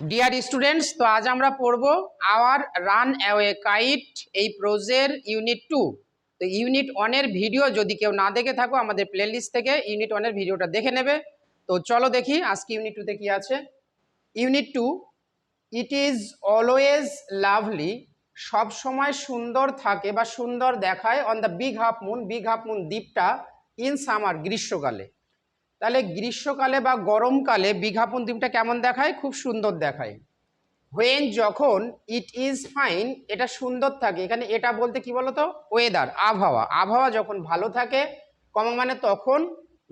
Dear students তো আজ আমরা পড়ব আওয়ার রান অ্যাওয়ে কাইট এই প্রোজের ইউনিট টু তো ইউনিট ওয়ানের ভিডিও যদি কেউ না দেখে থাকো, আমাদের প্লেলিস্ট থেকে ইউনিট ওয়ানের ভিডিওটা দেখে নেবে। তো চলো দেখি, আজকে ইউনিট টুতে কী আছে? Unit two it is always lovely সব সময় সুন্দর থাকে বা সুন্দর দেখায় on the big half moon big half moon দ্বীপটা in summer গ্রীষ্মকালে। তাহলে গ্রীষ্মকালে বা গরমকালে বিঘাপন দ্বীপটা কেমন দেখায়? খুব সুন্দর দেখায়। হোয়েন যখন ইট ইজ ফাইন এটা সুন্দর থাকে। এখানে এটা বলতে কি বলতো? ওয়েদার আবহাওয়া। আবহাওয়া যখন ভালো থাকে কম মানে তখন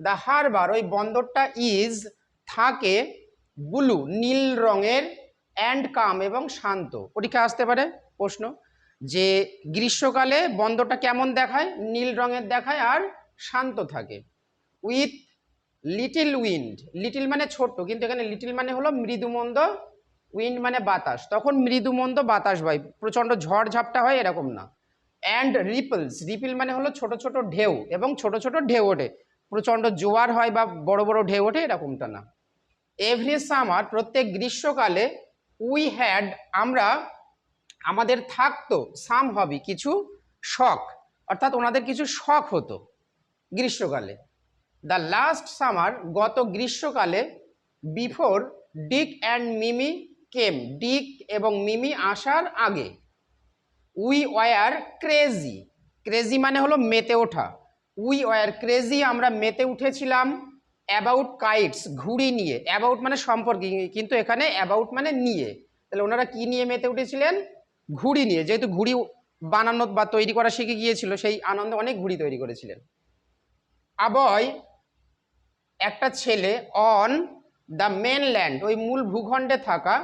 দ্য হারবার ওই বন্দরটা ইজ থাকে ব্লু নীল রঙের অ্যান্ড কাম এবং শান্ত। পরীক্ষা আসতে পারে প্রশ্ন। যে গ্রীষ্মকালে বন্দরটা কেমন দেখায়? নীল রঙের দেখায় আর শান্ত থাকে। উইথ লিটিল উইন্ড লিটিল মানে ছোট্ট, কিন্তু এখানে লিটিল মানে হলো মৃদুমন্দ উইন্ড মানে বাতাস। তখন মৃদুমন্দ বাতাস হয় প্রচণ্ড ঝড় ঝাপটা হয় এরকম না। অ্যান্ড রিপলস রিপিল মানে হলো ছোট ছোট ঢেউ, এবং ছোট ছোট ঢেউ ওঠে। প্রচণ্ড জোয়ার হয় বা বড় বড় ঢেউ ওঠে এরকমটা না। এভরি সামার প্রত্যেক গ্রীষ্মকালে উই হ্যাড আমরা, আমাদের থাকতো সাম হবি কিছু শখ। অর্থাৎ ওনাদের কিছু শখ হতো গ্রীষ্মকালে। দ্য লাস্ট সামার গত গ্রীষ্মকালে বিফোর ডিক অ্যান্ড মিমি কেম ডিক এবং মিমি আসার আগে উই ওয়ার ক্রেজি ক্রেজি মানে হলো মেতে ওঠা। উই ওয়ার ক্রেজি আমরা মেতে উঠেছিলাম অ্যাবাউট কাইটস ঘুড়ি নিয়ে। অ্যাবাউট মানে সম্পর্কে, কিন্তু এখানে অ্যাবাউট মানে নিয়ে। তাহলে ওনারা কি নিয়ে মেতে উঠেছিলেন? ঘুড়ি নিয়ে। যেহেতু ঘুড়ি বানানো বা তৈরি করা শিখে গিয়েছিল, সেই আনন্দে অনেক ঘুড়ি তৈরি করেছিলেন। আবয় একটা ছেলে অন দ্য মেনল্যান্ড ওই মূল ভূখণ্ডে থাকা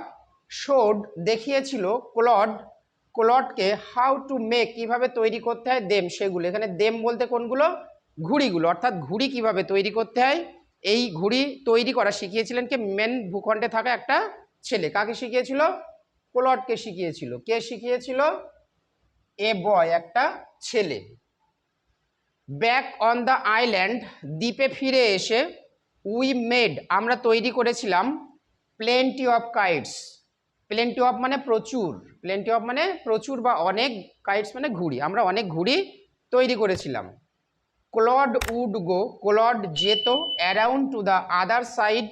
শোড দেখিয়েছিল ক্লড ক্লডকে হাউ টু মেক কীভাবে তৈরি করতে হয় দেম সেগুলো। এখানে দেম বলতে কোনগুলো? ঘুড়িগুলো। অর্থাৎ ঘুড়ি কীভাবে তৈরি করতে হয়, এই ঘুড়ি তৈরি করা শিখিয়েছিলেন কে? মেন ভূখণ্ডে থাকা একটা ছেলে। কাকে শিখিয়েছিল? ক্লডকে শিখিয়েছিল। কে শিখিয়েছিল? এ বয় একটা ছেলে। ব্যাক অন দ্য আইল্যান্ড দ্বীপে ফিরে এসে উই মেড আমরা তৈরি করেছিলাম plenty of kites plenty of মানে প্রচুর। প্লেন্টি অফ মানে প্রচুর বা অনেক কাইটস মানে ঘুড়ি। আমরা অনেক ঘুড়ি তৈরি করেছিলাম। ক্লড উড গো ক্লড যেত around to the other side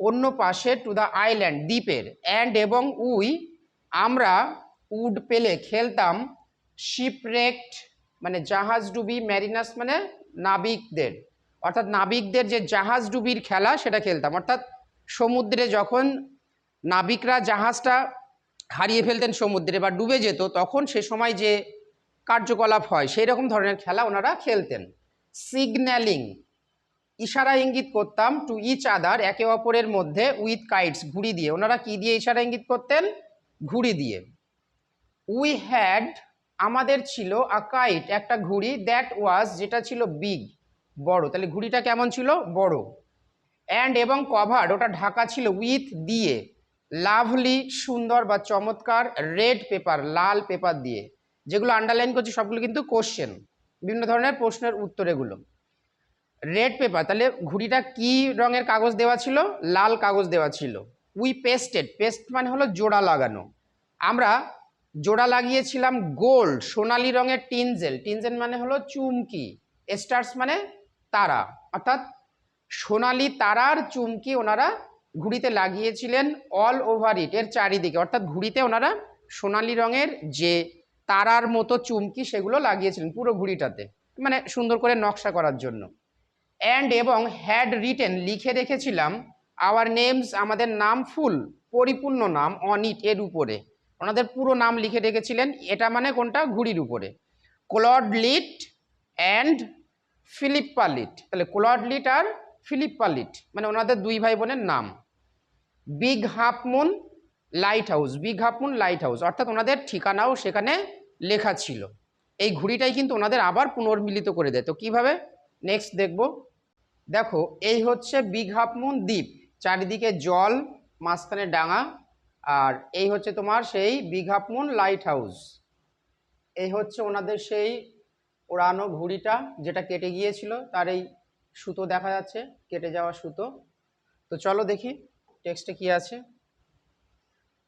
অন্য পাশে টু দ্য আইল্যান্ড দ্বীপের। অ্যান্ড এবং উই, আমরা উড পেলে খেলতাম শিপরেক্ট মানে জাহাজ ডুবি ম্যারিনাস মানে নাবিকদের। অর্থাৎ নাবিকদের যে জাহাজ ডুবির খেলা, সেটা খেলতাম। অর্থাৎ সমুদ্রে যখন নাবিকরা জাহাজটা হারিয়ে ফেলতেন সমুদ্রে বা ডুবে যেত, তখন সে সময় যে কার্যকলাপ হয়, সেই রকম ধরনের খেলা ওনারা খেলতেন। সিগন্যালিং, ইশারা ইঙ্গিত করতাম টু ইচ আদার একে অপরের মধ্যে উইথ কাইটস ঘুড়ি দিয়ে। ওনারা কি দিয়ে ইশারা ইঙ্গিত করতেন? ঘুড়ি দিয়ে। উই হ্যাড আমাদের ছিল আ কাইট একটা ঘুড়ি দ্যাট ওয়াজ যেটা ছিল বিগ বড়। তাহলে ঘুড়িটা কেমন ছিল? বড়। অ্যান্ড এবং কভার ওটা ঢাকা ছিল উইথ দিয়ে। লাভলি সুন্দর বা চমৎকার রেড পেপার লাল পেপার দিয়ে। যেগুলো আন্ডারলাইন করছি, সবগুলো কিন্তু কোশ্চেন বিভিন্ন ধরনের প্রশ্নের উত্তর এগুলো রেড পেপার তাহলে ঘুড়িটা কি রঙের কাগজ দেওয়া ছিল? লাল কাগজ দেওয়া ছিল। উই পেস্টেড পেস্ট মানে হলো জোড়া লাগানো। আমরা জোড়া লাগিয়েছিলাম গোল্ড সোনালি রঙের টিনজেল টিনজেল মানে হলো চুমকি। স্টার্স মানে তারা, অর্থাৎ সোনালি তারার চুমকি ওনারা ঘুড়িতে লাগিয়েছিলেন অল ওভার ইট এর চারিদিকে। অর্থাৎ ঘুড়িতে ওনারা সোনালি রঙের যে তারার মতো চুমকি সেগুলো লাগিয়েছিলেন পুরো ঘুড়িটাতে মানে সুন্দর করে নকশা করার জন্য। অ্যান্ড এবং হ্যাড রিটেন লিখে রেখেছিলাম আওয়ার নেমস আমাদের নাম ফুল, পরিপূর্ণ নাম অন ইট এর উপরে। ওনাদের পুরো নাম লিখে রেখেছিলেন, এটা মানে কোনটা? ঘুড়ির উপরে। Claude Leet and Philippa Leet, তাহলে ক্লড লিট আর ফিলিপ্পা লিট মানে ওনাদের দুই ভাই বোনের নাম। Big half moon, lighthouse, big half moon, lighthouse, অর্থাৎ ওনাদের ঠিকানাও সেখানে লেখা ছিল। এই ঘুড়িটাই কিন্তু ওনাদের আবার পুনর্মিলিত করে দেয়। তো কীভাবে? নেক্সট দেখব। দেখো, এই হচ্ছে বিগ হাফ মুন দ্বীপ, চারিদিকে জল, মাঝখানে ডাঙা, আর এই হচ্ছে তোমার সেই হাফ লাইট হাউস। এই হচ্ছে ওনাদের সেই ওড়ানো ঘুড়িটা যেটা কেটে গিয়েছিল, তার এই সুতো দেখা যাচ্ছে, কেটে যাওয়া সুতো। তো চলো দেখি, টেক্সটে কি আছে?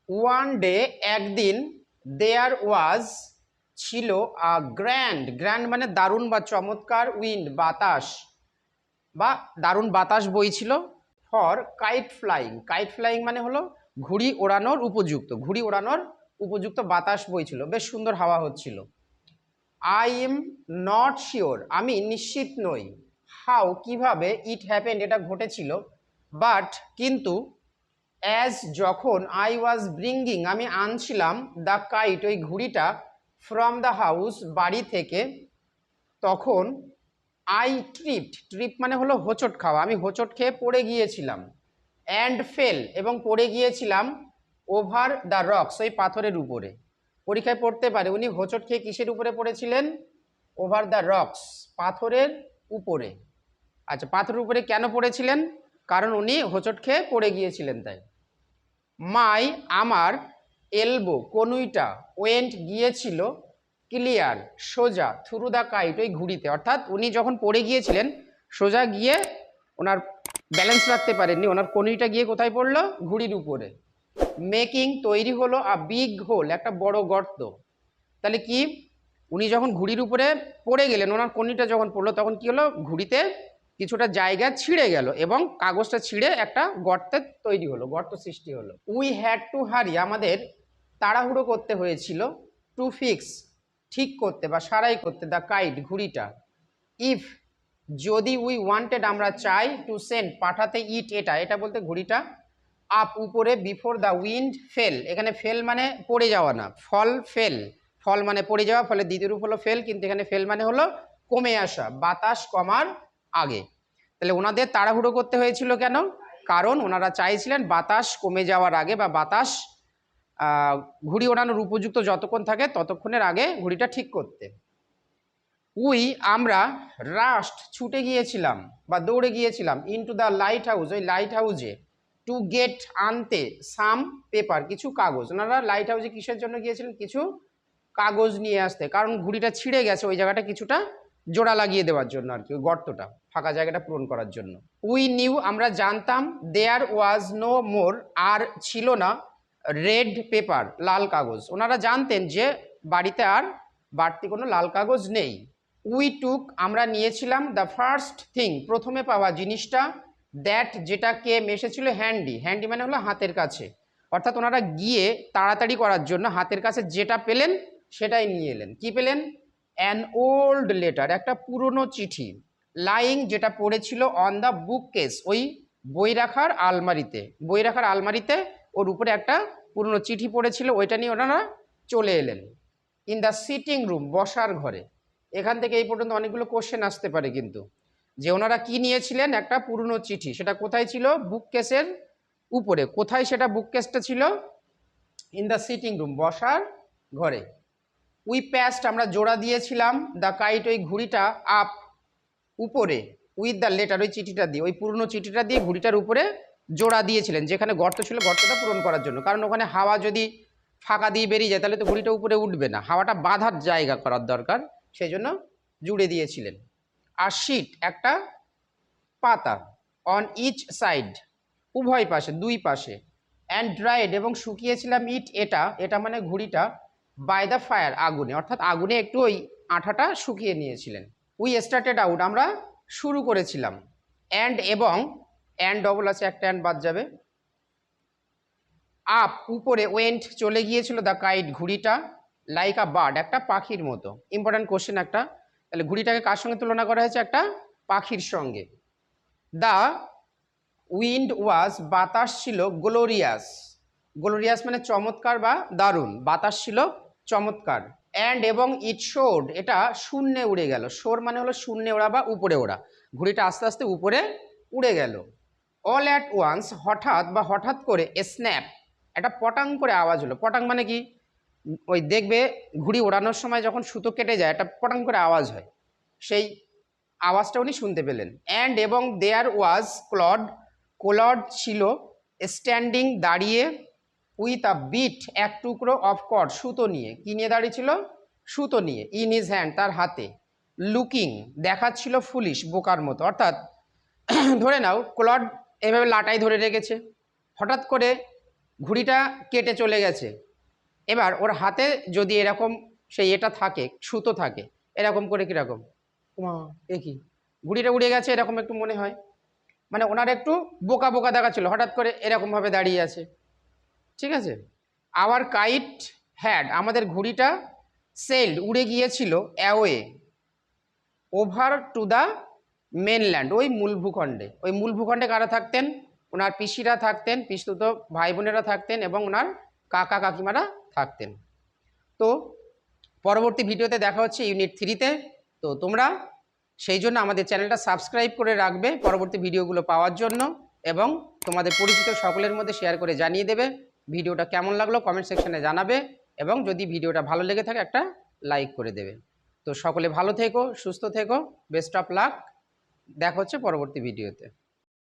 ওয়ান ডে একদিন দেয়ার ওয়াজ ছিল আ গ্র্যান্ড গ্র্যান্ড মানে দারুণ বা চমৎকার উইন্ড বাতাস বা দারুণ বাতাস বইছিল for kite flying kite flying মানে হলো ঘুড়ি ওড়ানোর উপযুক্ত, ঘুড়ি ওড়ানোর উপযুক্ত বাতাস বইছিল বেশ সুন্দর হাওয়া হচ্ছিল। আই এম নট শিওর আমি নিশ্চিত নই। হাউ কীভাবে? ইট হ্যাপেন্ড এটা ঘটেছিল। বাট কিন্তু অ্যাজ যখন আই ওয়াজ ব্রিঙ্গিং আমি আনছিলাম দ্য কাইট ওই ঘুড়িটা ফ্রম দ্য হাউস বাড়ি থেকে, তখন আই ট্রিপড ট্রিপ মানে হলো হোঁচট খাওয়া। আমি হোঁচট খেয়ে পড়ে গিয়েছিলাম। অ্যান্ড ফেল এবং পড়ে গিয়েছিলাম ওভার দ্য রক্স ওই পাথরের উপরে। পরীক্ষায় পড়তে পারে। উনি হোঁচট খেয়ে কিসের উপরে পড়েছিলেন? ওভার দ্য রক্স পাথরের উপরে। আচ্ছা পাথরের উপরে কেন পড়েছিলেন? কারণ উনি হোঁচট খেয়ে পড়ে গিয়েছিলেন তাই। মাই, আমার এলবো, কনুইটা ওয়েন্ট গিয়েছিল ক্লিয়ার, সোজা, থ্রু দ্য কাইট, ওই ঘুড়িতে। অর্থাৎ উনি যখন পড়ে গিয়েছিলেন, সোজা গিয়ে ওনার ব্যালেন্স রাখতে পারেননি। ওনার কনুইটা গিয়ে কোথায় পড়ল? ঘুড়ির উপরে। মেকিং তৈরি হলো আ বিগ হোল একটা বড় গর্ত। তাহলে কি? উনি যখন ঘুড়ির উপরে পড়ে গেলেন, ওনার কনিটা যখন পড়ল, তখন কি হলো? ঘুড়িতে কিছুটা জায়গা ছিঁড়ে গেল এবং কাগজটা ছিঁড়ে একটা গর্তের তৈরি হলো, গর্ত সৃষ্টি হলো। উই হ্যাড টু হারি আমাদের তাড়াহুড়ো করতে হয়েছিল টু ফিক্স ঠিক করতে বা সারাই করতে দ্য কাইট ঘুড়িটা। ইফ যদি উই ওয়ান্টেড আমরা চাই টু সেন্ড পাঠাতে ইট এটা এটা বলতে ঘুড়িটা আপ উপরে বিফোর দ্য উইন্ড ফেল এখানে ফেল মানে পড়ে যাওয়া না ফল ফেল ফল মানে পড়ে যাওয়া, ফলে দ্বিতীয় রূপ হলো ফেল কিন্তু এখানে ফেল মানে হলো কমে আসা, বাতাস কমার আগে। তাহলে ওনাদের তাড়াহুড়ো করতে হয়েছিল কেন? কারণ ওনারা চাইছিলেন বাতাস কমে যাওয়ার আগে বা বাতাস ঘুড়ি ওড়ানোর উপযুক্ত যতক্ষণ থাকে ততক্ষণের আগে ঘুড়িটা ঠিক করতে। উই, আমরা রাস্ট ছুটে গিয়েছিলাম বা দৌড়ে গিয়েছিলাম ইনটু দ্য লাইট হাউস ওই লাইট হাউসে টু গেট আনতে সাম পেপার কিছু কাগজ। ওনারা লাইট হাউসে কিসের জন্য গিয়েছিলেন? কিছু কাগজ নিয়ে আসতে। কারণ ঘুড়িটা ছিঁড়ে গেছে, ওই জায়গাটা কিছুটা জোড়া লাগিয়ে দেওয়ার জন্য আর কি, ওই গর্তটা, ফাঁকা জায়গাটা পূরণ করার জন্য। উই নিউ আমরা জানতাম দেয়ার ওয়াজ নো মোর আর ছিল না রেড পেপার লাল কাগজ। ওনারা জানতেন যে বাড়িতে আর বাড়তি কোনো লাল কাগজ নেই। উই টুক আমরা নিয়েছিলাম দ্য ফার্স্ট থিং প্রথমে পাওয়া জিনিসটা দ্যাট যেটা কে এসেছিল হ্যান্ডি হ্যান্ডি মানে হলো হাতের কাছে। অর্থাৎ ওনারা গিয়ে তাড়াতাড়ি করার জন্য হাতের কাছে যেটা পেলেন, সেটাই নিয়ে এলেন। কি পেলেন? অ্যান ওল্ড লেটার একটা পুরনো চিঠি লাইং যেটা পড়েছিল অন দ্য বুক কেস ওই বই রাখার আলমারিতে। বই রাখার আলমারিতে ওর উপরে একটা পুরনো চিঠি পড়েছিল, ওইটা নিয়ে ওনারা চলে এলেন। ইন দ্য সিটিং রুম বসার ঘরে। এখান থেকে এই পর্যন্ত অনেকগুলো কোশ্চেন আসতে পারে কিন্তু। যে ওনারা কি নিয়েছিলেন একটা পুরনো চিঠি, সেটা কোথায় ছিল? বুক কেসের উপরে। কোথায় সেটা বুক কেসটা ছিল? ইন দ্য সিটিং রুম বসার ঘরে। উই প্যাস্ট আমরা জোড়া দিয়েছিলাম দ্য কাইট ওই ঘুড়িটা আপ উপরে উইথ দ্য লেটার ওই চিঠিটা দিয়ে, ওই পুরনো চিঠিটা দিয়ে ঘুড়িটার উপরে জোড়া দিয়েছিলেন, যেখানে গর্ত ছিল, গর্তটা পূরণ করার জন্য। কারণ ওখানে হাওয়া যদি ফাঁকা দিয়ে বেরিয়ে যায়, তাহলে তো ঘুড়িটা উপরে উঠবে না। হাওয়াটা বাঁধার জায়গা করার দরকার সেই জন্য জুড়ে দিয়েছিলেন। আর শিট একটা পাতা অন ইচ সাইড উভয় পাশে, দুই পাশে অ্যান্ড ড্রাইড এবং শুকিয়েছিলাম ইট, এটা এটা মানে ঘুড়িটা বাই দ্য ফায়ার আগুনে, অর্থাৎ আগুনে একটু ওই আঠাটা শুকিয়ে নিয়েছিলেন। উই স্টার্টেড আউট আমরা শুরু করেছিলাম। অ্যান্ড এবং অ্যান্ড ডবল আছে, একটা অ্যান্ড বাদ যাবে। আপ উপরে ওয়েন্ট চলে গিয়েছিল দ্য কাইট ঘুড়িটা লাইক আ বার্ড একটা পাখির মতো। ইম্পর্ট্যান্ট কোশ্চেন একটা তাহলে ঘুড়িটাকে কার সঙ্গে তুলনা করা হয়েছে? একটা পাখির সঙ্গে। দ্য উইন্ড ওয়াজ, বাতাস ছিল গ্লোরিয়াস। গ্লোরিয়াস মানে চমৎকার বা দারুণ, বাতাস ছিল চমৎকার। অ্যান্ড এবং ইট শোড এটা শূন্যে উড়ে গেল। শোর মানে হলো শূন্যে ওড়া বা উপরে ওড়া। ঘুড়িটা আস্তে আস্তে উপরে উড়ে গেল। অল অ্যাট ওয়ান্স হঠাৎ বা হঠাৎ করে স্ন্যাপ একটা পটাং করে আওয়াজ হলো। পটাং মানে কি? ওই দেখবে ঘুড়ি ওড়ানোর সময় যখন সুতো কেটে যায়, একটা পটাং করে আওয়াজ হয়। সেই আওয়াজটা উনি শুনতে পেলেন। অ্যান্ড এবং দেয়ার ওয়াজ ক্লড কোলড ছিল স্ট্যান্ডিং দাঁড়িয়ে উইথ আ বিট এক টুকরো অফ কট সুতো নিয়ে। কি নিয়ে দাঁড়িয়েছিল? সুতো নিয়ে ইন ইজ হ্যান্ড তার হাতে। লুকিং দেখাচ্ছিল ফুলিশ বোকার মতো। অর্থাৎ, ধরে নাও ক্লড এভাবে লাটাই ধরে রেখেছে। হঠাৎ করে ঘুড়িটা কেটে চলে গেছে। এবার ওর হাতে যদি এরকম সেই এটা থাকে সুতো থাকে এরকম করে কীরকম? উমা এ কি? ঘুড়িটা উড়ে গেছে এরকম একটু মনে হয়। মানে ওনার একটু বোকা বোকা দেখাচ্ছিল হঠাৎ করে এরকমভাবে দাঁড়িয়ে আছে। ঠিক আছে? আওয়ার কাইট হ্যাড আমাদের ঘুড়িটা সেলড উড়ে গিয়েছিল away over to the mainland ওই মূল ভূখণ্ডে ওই মূল ভূখণ্ডে কারা থাকতেন? ওনার পিসিরা থাকতেন পিসতুত ভাই বোনেরা থাকতেন এবং ওনার কাকা কাকিমারা থাকতেন। তো পরবর্তী ভিডিওতে দেখা হচ্ছে ইউনিট থ্রিতে তো। তোমরা সেই জন্য আমাদের চ্যানেলটা সাবস্ক্রাইব করে রাখবে পরবর্তী ভিডিওগুলো পাওয়ার জন্য এবং তোমাদের পরিচিত সকলের মধ্যে শেয়ার করে জানিয়ে দেবে ভিডিওটা কেমন লাগল কমেন্ট সেকশনে জানাবে এবং যদি ভিডিওটা ভালো লেগে থাকে একটা লাইক করে দেবে। তো সকলে ভালো থেকো, সুস্থ থেকো বেস্ট অফ লাক দেখা হচ্ছে পরবর্তী ভিডিওতে।